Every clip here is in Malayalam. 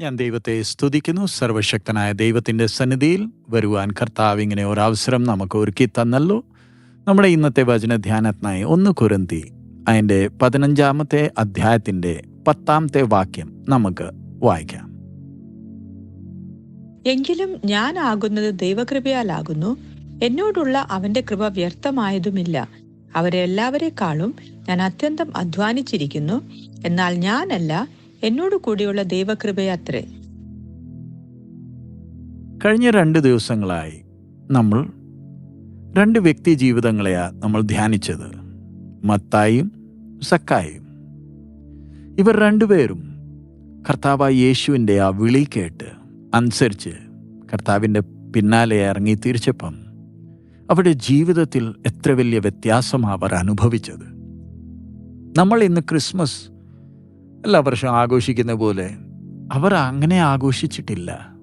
ഞാൻ ദൈവത്തെ സ്തുതിക്കുന്നു. സർവശക്തനായ ദൈവത്തിന്റെ സന്നിധിയിൽ വരുവാൻ കർത്താവ് ഇങ്ങനെ ഒരവസരം നമുക്ക് ഒരുക്കി തന്നല്ലോ. നമ്മുടെ ഇന്നത്തെ വചനധ്യാനത്തിനായി ഒന്ന് കുരന്തി അതിന്റെ പതിനഞ്ചാമത്തെ അധ്യായത്തിന്റെ പത്താമത്തെ വാക്യം നമുക്ക് വായിക്കാം. എങ്കിലും ഞാൻ ആകുന്നത് ദൈവകൃപയാലാകുന്നു. എന്നോടുള്ള അവന്റെ കൃപ വ്യർത്ഥമായതുമില്ല. അവരെല്ലാവരെക്കാളും ഞാൻ അത്യന്തം അധ്വാനിച്ചിരിക്കുന്നു. എന്നാൽ ഞാനല്ല എന്നോട് കൂടിയുള്ള ദൈവകൃപയത്രേ കഴിഞ്ഞ രണ്ട് ദിവസങ്ങളായി നമ്മൾ രണ്ട് വ്യക്തി ജീവിതങ്ങളെയാണ് നമ്മൾ ധ്യാനിച്ചത്. മത്തായും സക്കായും. ഇവർ രണ്ടുപേരും കർത്താവ് യേശുവിന്റെ ആ വിളി കേട്ട് അനുസരിച്ച് കർത്താവിന്റെ പിന്നാലെ ഇറങ്ങി തിരിച്ചപ്പം അവരുടെ ജീവിതത്തിൽ എത്ര വലിയ വ്യത്യാസം അവർ അനുഭവിച്ചത്. നമ്മൾ ഇന്ന് ക്രിസ്മസ് എല്ലാ വർഷവും ആഘോഷിക്കുന്ന പോലെ അവർ അങ്ങനെ ആഘോഷിച്ചിട്ടില്ല.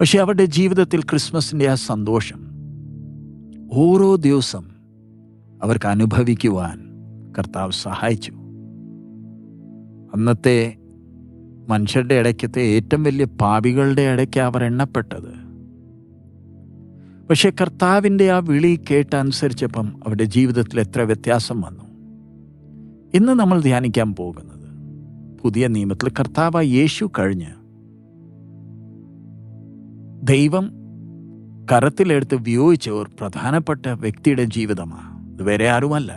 പക്ഷെ അവരുടെ ജീവിതത്തിൽ ക്രിസ്മസിന്റെ ആ സന്തോഷം ഓരോ ദിവസം അവർക്ക് അനുഭവിക്കുവാൻ കർത്താവ് സഹായിച്ചു. അന്നത്തെ മനുഷ്യരുടെ ഇടയ്ക്കത്തെ ഏറ്റവും വലിയ പാപികളുടെ ഇടയ്ക്ക് അവർ എണ്ണപ്പെട്ടത്. പക്ഷെ കർത്താവിന്റെ ആ വിളി കേട്ടനുസരിച്ചപ്പം അവരുടെ ജീവിതത്തിൽ എത്ര വ്യത്യാസം വന്നു. ഇന്ന് നമ്മൾ ധ്യാനിക്കാൻ പോകുന്നത് പുതിയ നിയമത്തിൽ കർത്താവ് യേശു കഴിഞ്ഞ്. ദൈവം കരത്തിലെടുത്ത് ഉപയോഗിച്ച ഒരു പ്രധാനപ്പെട്ട വ്യക്തിയുടെ ജീവിതമാണ് വേറെ ആരുമല്ല.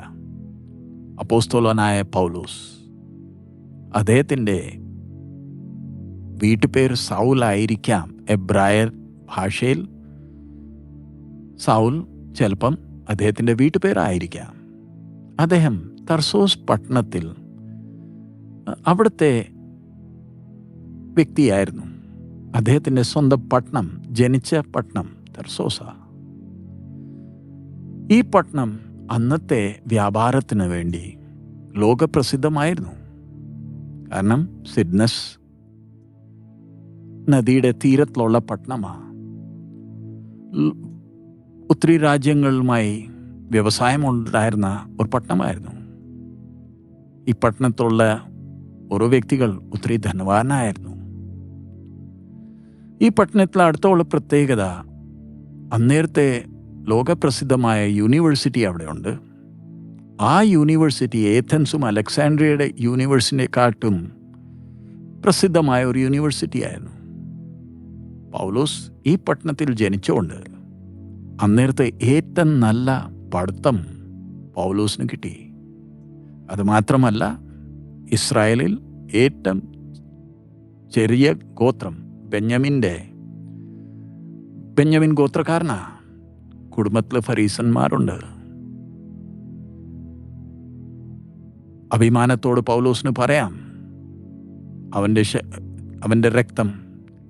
അപ്പോസ്തോലനായ പൗലോസ്. അദ്ദേഹത്തിന്റെ വീട്ടുപേര് സൗലായിരിക്കാം. എബ്രായർ ഭാഷയിൽ സൗൽ ചിലപ്പം അദ്ദേഹത്തിന്റെ വീട്ടുപേരായിരിക്കാം. അദ്ദേഹം തർസോസ് പട്ടണത്തിൽ അവിടുത്തെ വ്യക്തിയായിരുന്നു. അദ്ദേഹത്തിന്റെ സ്വന്തം പട്ടണം ജനിച്ച പട്ടണം തെർസോസ. ഈ പട്ടണം അന്നത്തെ വ്യാപാരത്തിന് വേണ്ടി ലോകപ്രസിദ്ധമായിരുന്നു. കാരണം സിഡ്നസ് നദിയുടെ തീരത്തിലുള്ള പട്ടണമാണ് ഒത്തിരി രാജ്യങ്ങളുമായി വ്യവസായമുണ്ടായിരുന്ന ഒരു പട്ടണമായിരുന്നു. ഈ പട്ടണത്തിലുള്ള ഓരോ വ്യക്തികൾ ഒത്തിരി ധനവാനായിരുന്നു. ഈ പട്ടണത്തിൽ അടുത്തുള്ള പ്രത്യേകത അന്നേരത്തെ ലോകപ്രസിദ്ധമായ യൂണിവേഴ്സിറ്റി അവിടെയുണ്ട്. ആ യൂണിവേഴ്സിറ്റി ഏഥൻസും അലക്സാൻഡ്രിയയുടെ യൂണിവേഴ്സിറ്റിയെക്കാട്ടും പ്രസിദ്ധമായ ഒരു യൂണിവേഴ്സിറ്റി ആയിരുന്നു. പൗലോസ് ഈ പട്ടണത്തിൽ ജനിച്ചുകൊണ്ട് അന്നേരത്തെ ഏറ്റവും നല്ല പഠിത്തം പൗലോസിന് കിട്ടി. അതുമാത്രമല്ല ഇസ്രായേലിൽ ഏറ്റവും ചെറിയ ഗോത്രം ബെഞ്ഞമിന്റെ ബെഞ്ഞമിൻ ഗോത്രക്കാരനാ. കുടുംബത്തിൽ ഫരീസന്മാരുണ്ട്. അഭിമാനത്തോട് പൗലോസിന് പറയാം അവന്റെ അവന്റെ രക്തം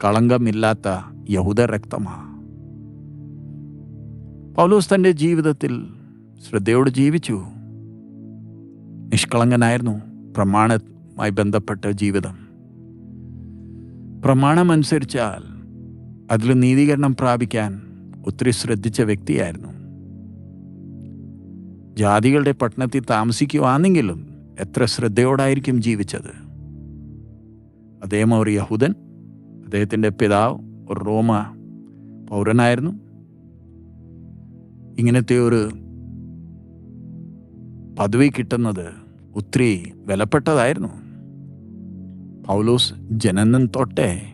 കളങ്കമില്ലാത്ത യഹൂദ രക്തമാണ് പൗലോസ് തന്റെ ജീവിതത്തിൽ ശ്രദ്ധയോട് ജീവിച്ചു. നിഷ്കളങ്കനായിരുന്നു. പ്രമാണവുമായി ബന്ധപ്പെട്ട ജീവിതം. പ്രമാണമനുസരിച്ചാൽ അതിൽ നീതീകരണം പ്രാപിക്കാൻ ഒത്തിരി ശ്രദ്ധിച്ച വ്യക്തിയായിരുന്നു. ജാതികളുടെ പട്ടണത്തിൽ താമസിക്കുവാണെങ്കിലും എത്ര ശ്രദ്ധയോടായിരിക്കും ജീവിച്ചത്. അദ്ദേഹം ഒരു യഹൂദൻ അദ്ദേഹത്തിന്റെ പിതാവ് ഒരു റോമ പൗരനായിരുന്നു. ഇങ്ങനത്തെ ഒരു പദവി കിട്ടുന്നത് ഒത്തിരി വിലപ്പെട്ടതായിരുന്നു. പൗലോസ് ജനനം തൊട്ടേ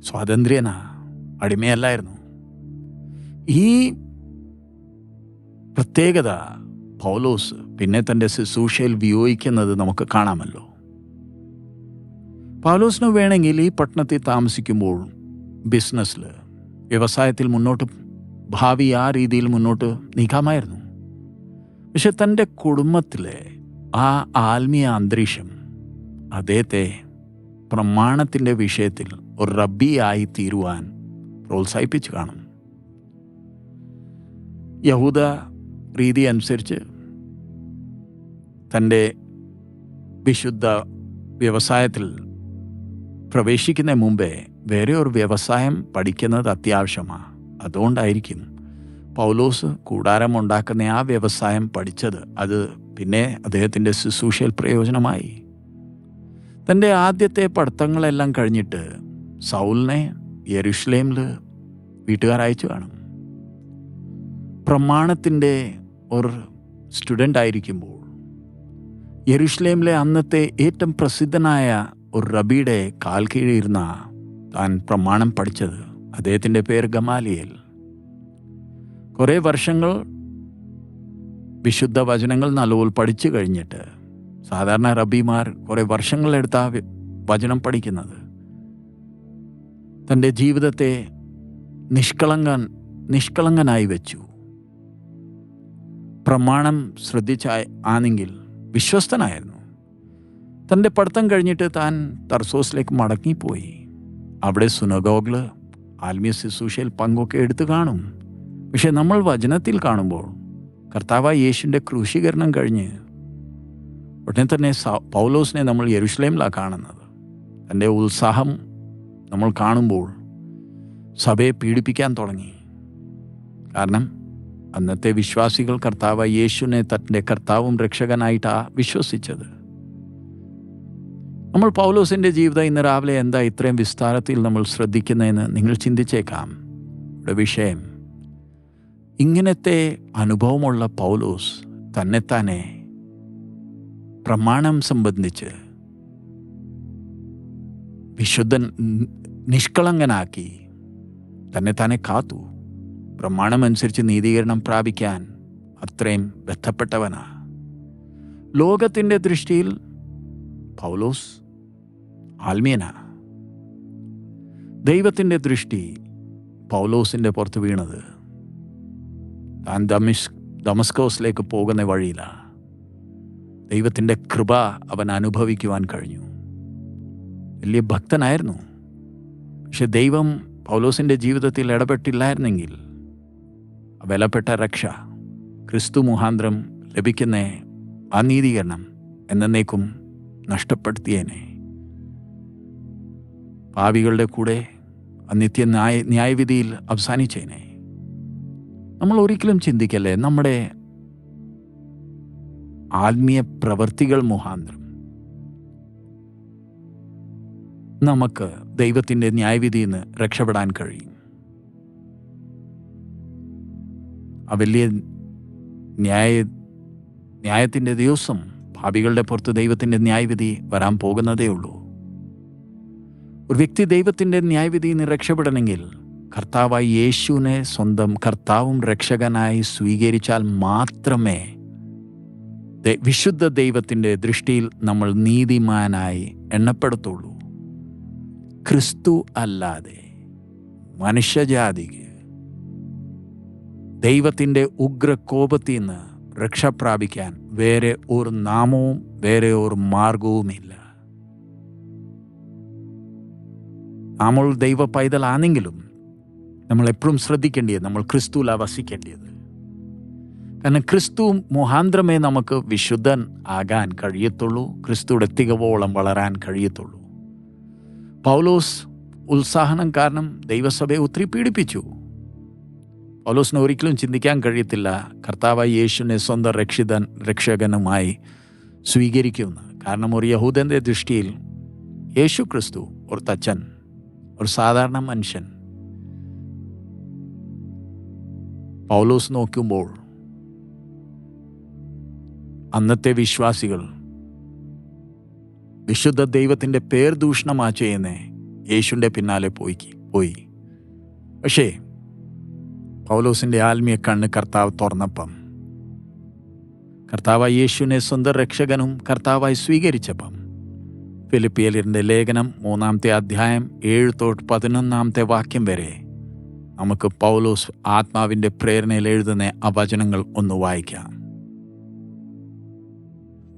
സ്വാതന്ത്ര്യന അടിമയല്ലായിരുന്നു. ഈ പ്രത്യേകത പൗലോസ് പിന്നെ തന്റെ ശുശ്രൂഷയിൽ വിയോഗിക്കുന്നത് നമുക്ക് കാണാമല്ലോ. പൗലോസിന് വേണമെങ്കിൽ ഈ പട്ടണത്തിൽ താമസിക്കുമ്പോൾ ബിസിനസ്സിൽ വ്യവസായത്തിൽ മുന്നോട്ട് ഭാവി ആ രീതിയിൽ മുന്നോട്ട് നീക്കാമായിരുന്നു. പക്ഷെ തന്റെ കുടുംബത്തിലെ ആ ആത്മീയ അന്തരീക്ഷം അദ്ദേഹത്തെ പ്രമാണത്തിന്റെ വിഷയത്തിൽ ഒരു റബ്ബിയായി തീരുവാൻ പ്രോത്സാഹിപ്പിച്ചു കാണും. യഹൂദ രീതി അനുസരിച്ച് തന്റെ വിശുദ്ധ വ്യവസായത്തിൽ പ്രവേശിക്കുന്ന മുമ്പേ വേറെ ഒരു വ്യവസായം പഠിക്കുന്നത് അത്യാവശ്യമാണ് അതുകൊണ്ടായിരിക്കും പൗലോസ് കൂടാരമുണ്ടാക്കുന്ന ആ വ്യവസായം പഠിച്ചത്. അത് പിന്നെ അദ്ദേഹത്തിന്റെ ശുശ്രൂഷയിൽ പ്രയോജനമായി. തന്റെ ആദ്യത്തെ പഠിത്തങ്ങളെല്ലാം കഴിഞ്ഞിട്ട് സൗലിനെ യെരുഷലേമിൽ വീട്ടുകാർ അയച്ചു കാണും. പ്രമാണത്തിന്റെ ഒരു സ്റ്റുഡന്റ് ആയിരിക്കുമ്പോൾ യെരുഷലേമിലെ അന്നത്തെ ഏറ്റവും പ്രസിദ്ധനായ ഒരു റബിയുടെ കാൽ കീഴിരുന്ന താൻ പ്രമാണം പഠിച്ചത് അദ്ദേഹത്തിന്റെ പേര് ഗമാലിയൽ. കുറേ വർഷങ്ങൾ വിശുദ്ധ വചനങ്ങൾ നല്ലപോലെ പഠിച്ചു കഴിഞ്ഞിട്ട് സാധാരണ റബിമാർ കുറേ വർഷങ്ങളെടുത്ത വചനം പഠിക്കുന്നത്. തന്റെ ജീവിതത്തെ നിഷ്കളങ്കൻ നിഷ്കളങ്കനായി വെച്ചു. പ്രമാണം ശ്രദ്ധിച്ച ആണെങ്കിൽ വിശ്വസ്തനായിരുന്നു. തന്റെ പഠിത്തം കഴിഞ്ഞിട്ട് താൻ തർസോസിലേക്ക് മടങ്ങിപ്പോയി. അവിടെ സുനഗോഗിൽ ആത്മീയ ശുശ്രൂഷയിൽ പങ്കൊക്കെ എടുത്തു കാണും. പക്ഷെ നമ്മൾ വചനത്തിൽ കാണുമ്പോൾ കർത്താവായ യേശുവിന്റെ ക്രൂശീകരണം കഴിഞ്ഞ് ഉടനെ തന്നെ പൗലോസിനെ നമ്മൾ യരുഷലേമിലാണ് കാണുന്നത്. തന്റെ ഉത്സാഹം നമ്മൾ കാണുമ്പോൾ സഭയെ പീഡിപ്പിക്കാൻ തുടങ്ങി. കാരണം അന്നത്തെ വിശ്വാസികൾ കർത്താവ് യേശുവിനെ തന്റെ കർത്താവും രക്ഷകനായിട്ടാണ് വിശ്വസിച്ചത്. നമ്മൾ പൗലോസിന്റെ ജീവിതം ഇന്ന് രാവിലെ എന്താ ഇത്രയും വിസ്താരത്തിൽ നമ്മൾ ശ്രദ്ധിക്കുന്നതെന്ന് നിങ്ങൾ ചിന്തിച്ചേക്കാം. ഇവിടെ വിഷയം ഇങ്ങനത്തെ അനുഭവമുള്ള പൗലോസ് തന്നെത്താനെ പ്രമാണം സംബന്ധിച്ച് വിശുദ്ധൻ നിഷ്കളങ്കനാക്കി തന്നെ തന്നെ കാത്തു. പ്രമാണമനുസരിച്ച് നീതീകരണം പ്രാപിക്കാൻ അത്രയും ബന്ധപ്പെട്ടവനാ ലോകത്തിന്റെ ദൃഷ്ടിയിൽ പൗലോസ് ആത്മീയനാ. ദൈവത്തിന്റെ ദൃഷ്ടി പൗലോസിന്റെ പുറത്ത് വീണത് താൻ ദമിഷ് ദമസ്കോസിലേക്ക് പോകുന്ന വഴിയിലാണ് ദൈവത്തിന്റെ കൃപ അവൻ അനുഭവിക്കുവാൻ കഴിഞ്ഞു. വലിയ ഭക്തനായിരുന്നു. പക്ഷെ ദൈവം പൗലോസിന്റെ ജീവിതത്തിൽ ഇടപെട്ടില്ലായിരുന്നെങ്കിൽ വിലപ്പെട്ട രക്ഷ ക്രിസ്തു മുഹാന്തരം ലഭിക്കുന്ന ആ നീതീകരണം എന്നേക്കും നഷ്ടപ്പെടുത്തിയേനെ. പാവികളുടെ കൂടെ നിത്യ ന്യായ ന്യായവിധിയിൽ അവസാനിച്ചേനെ. നമ്മൾ ഒരിക്കലും ചിന്തിക്കല്ലേ? നമ്മുടെ ആത്മീയ പ്രവൃത്തികൾ മുഖാന്തരം. നമുക്ക് ദൈവത്തിന്റെ ന്യായവിധിയിൽ നിന്ന് രക്ഷപ്പെടാൻ കഴിയും. ആ വലിയ ന്യായ ന്യായത്തിന്റെ ദിവസം ഭാവികളുടെ പുറത്ത് ദൈവത്തിന്റെ ന്യായവിധി വരാൻ പോകുന്നതേ ഉള്ളൂ. ഒരു വ്യക്തി ദൈവത്തിന്റെ ന്യായവിധിയിൽ നിന്ന് രക്ഷപ്പെടണമെങ്കിൽ കർത്താവായി യേശുവിനെ സ്വന്തം കർത്താവും രക്ഷകനായി സ്വീകരിച്ചാൽ മാത്രമേ വിശുദ്ധ ദൈവത്തിന്റെ ദൃഷ്ടിയിൽ നമ്മൾ നീതിമാനായി എണ്ണപ്പെടുത്തുള്ളൂ. ക്രിസ്തു അല്ലാതെ മനുഷ്യജാതിക്ക് ദൈവത്തിന്റെ ഉഗ്രകോപത്തിൽ നിന്ന് രക്ഷ പ്രാപിക്കാൻ വേറെ ഒരു നാമവും വേറെ ഒരു മാർഗവുമില്ല. നമ്മൾ ദൈവ പൈതലാണെങ്കിലും നമ്മൾ എപ്പോഴും ശ്രദ്ധിക്കേണ്ടത് നമ്മൾ ക്രിസ്തുവില വസിക്കേണ്ടത് കാരണം ക്രിസ്തു മുഹാന്തരമേ നമുക്ക് വിശുദ്ധൻ ആകാൻ കഴിയത്തുള്ളൂ ക്രിസ്തുവിടെ തികവോളം വളരാൻ കഴിയത്തുള്ളൂ. പൗലോസ് ഉത്സാഹനം കാരണം ദൈവസഭയെ ഒത്തിരി പീഡിപ്പിച്ചു. പൗലോസിന് ഒരിക്കലും ചിന്തിക്കാൻ കഴിയത്തില്ല കർത്താവായി യേശുവിനെ സ്വന്തം രക്ഷിതൻ രക്ഷകനുമായി സ്വീകരിക്കുമെന്ന് കാരണം ഒരു യഹൂദന്റെ ദൃഷ്ടിയിൽ യേശു ക്രിസ്തു ഒരു തച്ചൻ ഒരു സാധാരണ മനുഷ്യൻ. പൗലോസ് നോക്കുമ്പോൾ അന്നത്തെ വിശ്വാസികൾ വിശുദ്ധ ദൈവത്തിന്റെ പേർ ദൂഷണമാ ചെയ്യുന്നേ യേശുവിന്റെ പിന്നാലെ പോയി പോയി. പക്ഷേ പൗലോസിന്റെ ആത്മീയ കണ്ണ് കർത്താവ് തുറന്നപ്പം കർത്താവായി യേശുവിനെ സ്വന്തം രക്ഷകനും കർത്താവായി സ്വീകരിച്ചപ്പം ഫിലിപ്പിയലിന്റെ ലേഖനം മൂന്നാമത്തെ അധ്യായം ഏഴ് തൊട്ട് പതിനൊന്നാമത്തെ വാക്യം വരെ നമുക്ക് പൗലോസ് ആത്മാവിന്റെ പ്രേരണയിൽ എഴുതുന്ന ആ വചനങ്ങൾ ഒന്ന് വായിക്കാം.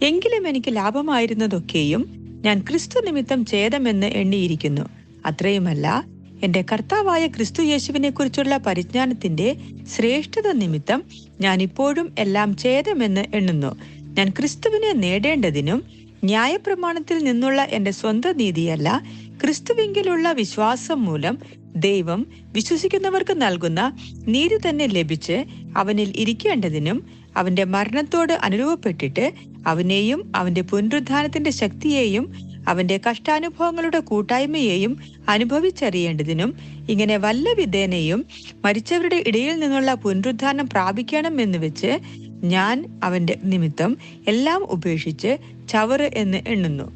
എങ്കിലും എനിക്ക് ലാഭമായിരുന്നതൊക്കെയും ഞാൻ ക്രിസ്തു നിമിത്തം ഛേദമെന്ന് എണ്ണിയിരിക്കുന്നു. അത്രയുമല്ല എന്റെ കർത്താവായ ക്രിസ്തു യേശുവിനെ കുറിച്ചുള്ള പരിജ്ഞാനത്തിന്റെ ശ്രേഷ്ഠത നിമിത്തം ഞാൻ ഇപ്പോഴും എല്ലാം ഛേദമെന്ന് എണ്ണുന്നു. ഞാൻ ക്രിസ്തുവിനെ നേടേണ്ടതിനും ന്യായപ്രമാണത്തിൽ നിന്നുള്ള എന്റെ സ്വന്തം നീതിയല്ല ക്രിസ്തുവിങ്കിലുള്ള വിശ്വാസം മൂലം ദൈവം വിശ്വസിക്കുന്നവർക്ക് നൽകുന്ന നീതി തന്നെ ലഭിച്ച് അവനിൽ ഇരിക്കേണ്ടതിനും അവന്റെ മരണത്തോട് അനുരൂപപ്പെട്ടിട്ട് അവനെയും അവന്റെ പുനരുദ്ധാനത്തിന്റെ ശക്തിയെയും അവന്റെ കഷ്ടാനുഭവങ്ങളുടെ കൂട്ടായ്മയെയും അനുഭവിച്ചറിയേണ്ടതിനും ഇങ്ങനെ വല്ല വിധേനയും മരിച്ചവരുടെ ഇടയിൽ നിന്നുള്ള പുനരുദ്ധാനം പ്രാപിക്കണം എന്ന് വെച്ച് ഞാൻ അവന്റെ നിമിത്തം എല്ലാം ഉപേക്ഷിച്ച് ചവറ് എന്ന് എണ്ണുന്നു.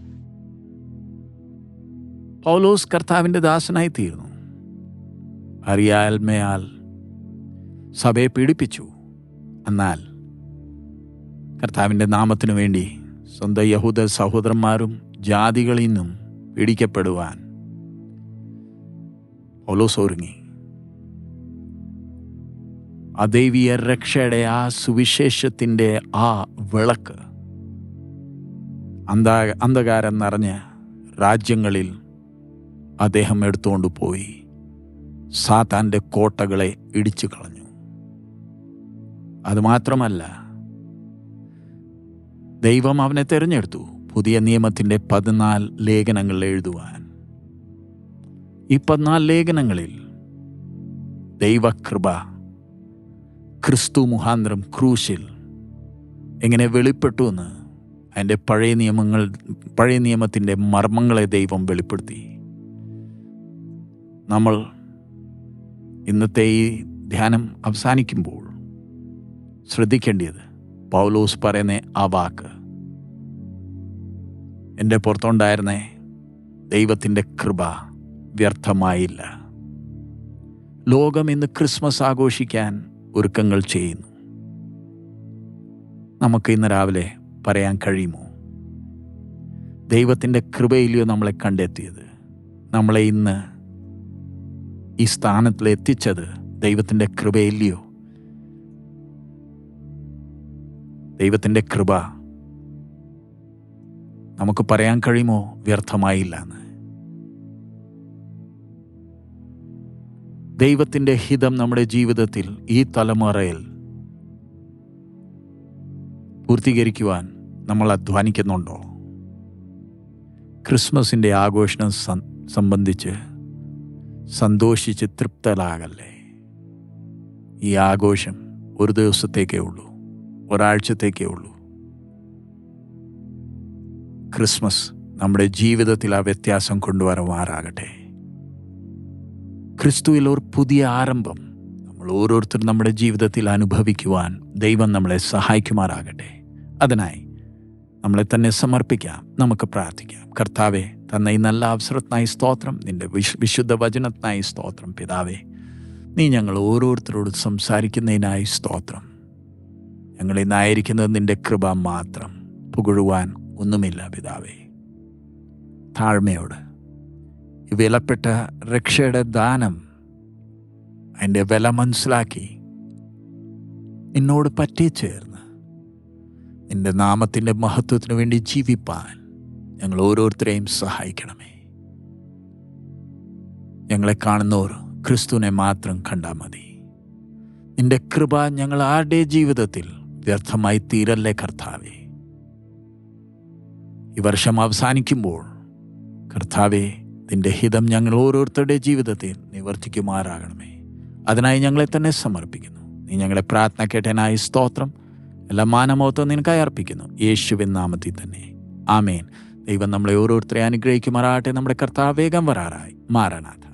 പൗലോസ് കർത്താവിന്റെ ദാസനായി തീർന്നു അറിയാൽമയാൽ സഭയെ പീഡിപ്പിച്ചു. എന്നാൽ കർത്താവിന്റെ നാമത്തിനു വേണ്ടി സ്വന്തം യഹൂദ സഹോദരന്മാരും ജാതികളിൽ നിന്നും പീഡിക്കപ്പെടുവാൻ ഒലോസൊരുങ്ങി അദൈവീയ രക്ഷയുടെ ആ സുവിശേഷത്തിന്റെ ആ വിളക്ക് അന്ധാ അന്ധകാരം നിറഞ്ഞ രാജ്യങ്ങളിൽ അദ്ദേഹം എടുത്തുകൊണ്ട് പോയി സാത്താന്റെ കോട്ടകളെ ഇടിച്ചു കളഞ്ഞു അതുമാത്രമല്ല ദൈവം അവനെ തിരഞ്ഞെടുത്തു പുതിയ നിയമത്തിന്റെ പതിനാല് ലേഖനങ്ങൾ എഴുതുവാൻ. ഈ പതിനാല് ലേഖനങ്ങളിൽ ദൈവകൃപ ക്രിസ്തു മുഹാന്തരം ക്രൂശിൽ എങ്ങനെ വെളിപ്പെട്ടു എന്ന് അതിന്റെ പഴയ നിയമങ്ങൾ പഴയ നിയമത്തിന്റെ മർമ്മങ്ങളെ ദൈവം വെളിപ്പെടുത്തി. നമ്മൾ ഇന്നത്തെ ഈ ധ്യാനം അവസാനിക്കുമ്പോൾ ശ്രദ്ധിക്കേണ്ടത് പൗലോസ് പറയുന്ന ആ വാക്ക്. എന്റെ പുറത്തുണ്ടായിരുന്ന ദൈവത്തിന്റെ കൃപ വ്യർത്ഥമായില്ല. ലോകം ഇന്ന് ക്രിസ്മസ് ആഘോഷിക്കാൻ ഒരുക്കങ്ങൾ ചെയ്യുന്നു. നമുക്ക് ഇന്ന് രാവിലെ പറയാൻ കഴിയുമോ? ദൈവത്തിന്റെ കൃപയിലെയോ നമ്മളെ കണ്ടെത്തിയത്? നമ്മളെ ഇന്ന് ഈ സ്ഥാനത്തിൽ എത്തിച്ചത് ദൈവത്തിന്റെ കൃപയില്ലയോ? ദൈവത്തിന്റെ കൃപ നമുക്ക് പറയാൻ കഴിയുമോ? വ്യർത്ഥമായില്ല എന്ന്. ദൈവത്തിന്റെ ഹിതം നമ്മുടെ ജീവിതത്തിൽ ഈ തലമുറയിൽ പൂർത്തീകരിക്കുവാൻ നമ്മൾ അധ്വാനിക്കുന്നുണ്ടോ? ക്രിസ്മസിന്റെ ആഘോഷണം സംബന്ധിച്ച് സന്തോഷിച്ച് തൃപ്തരാകല്ലേ ഈ ആഘോഷം ഒരു ദിവസത്തേക്കേ ഉള്ളൂ. ഒരാഴ്ചത്തേക്കേ ഉള്ളൂ. ക്രിസ്മസ് നമ്മുടെ ജീവിതത്തിൽ ആ വ്യത്യാസം കൊണ്ടുവരുമാറാകട്ടെ. ക്രിസ്തുവിൽ ഒരു പുതിയ ആരംഭം നമ്മൾ ഓരോരുത്തരും നമ്മുടെ ജീവിതത്തിൽ അനുഭവിക്കുവാൻ ദൈവം നമ്മളെ സഹായിക്കുമാറാകട്ടെ. അതിനായി നമ്മളെ തന്നെ സമർപ്പിക്കാം. നമുക്ക് പ്രാർത്ഥിക്കാം. കർത്താവെ തന്ന ഈ നല്ല അവസരത്തിനായി സ്തോത്രം. വിശ് വിശുദ്ധ വചനത്തിനായി സ്തോത്രം. പിതാവേ നീ ഞങ്ങൾ ഓരോരുത്തരോട് സംസാരിക്കുന്നതിനായി സ്തോത്രം. ഞങ്ങൾ ഇന്നായിരിക്കുന്നത് നിന്റെ കൃപ മാത്രം. പുകഴുവാൻ ഒന്നുമില്ല പിതാവേ. താഴ്മയോട്. വിലപ്പെട്ട രക്ഷയുടെ ദാനം അതിന്റെ വില മനസ്സിലാക്കി. നിന്നോട് പറ്റിച്ചേർന്ന്. നിന്റെ നാമത്തിന്റെ മഹത്വത്തിനു വേണ്ടി ജീവിപ്പാൻ ഞങ്ങൾ ഓരോരുത്തരെയും സഹായിക്കണമേ. ഞങ്ങളെ കാണുന്നവർ ക്രിസ്തുവിനെ മാത്രം കണ്ടാൽ മതി. നിന്റെ കൃപ ഞങ്ങൾ ആരുടെ ജീവിതത്തിൽ വ്യർത്ഥമായി തീരല്ലേ കർത്താവെ? ഈ വർഷം അവസാനിക്കുമ്പോൾ കർത്താവെ നിന്റെ ഹിതം ഞങ്ങൾ ഓരോരുത്തരുടെ ജീവിതത്തിൽ നിവർത്തിക്കുമാറാകണമേ. അതിനായി ഞങ്ങളെ തന്നെ സമർപ്പിക്കുന്നു. നീ ഞങ്ങളെ പ്രാർത്ഥന കേട്ടനായി സ്തോത്രം. എല്ലാ മാനമോത്വം നിനക്കായി അർപ്പിക്കുന്നു. യേശുവിൻ നാമത്തിൽ തന്നെ. ആമേൻ. ദൈവം നമ്മളെ ഓരോരുത്തരെ അനുഗ്രഹിക്കുമാറാകട്ടെ. നമ്മുടെ കർത്താവേഗം വരാറായി. മാറാനാഥ.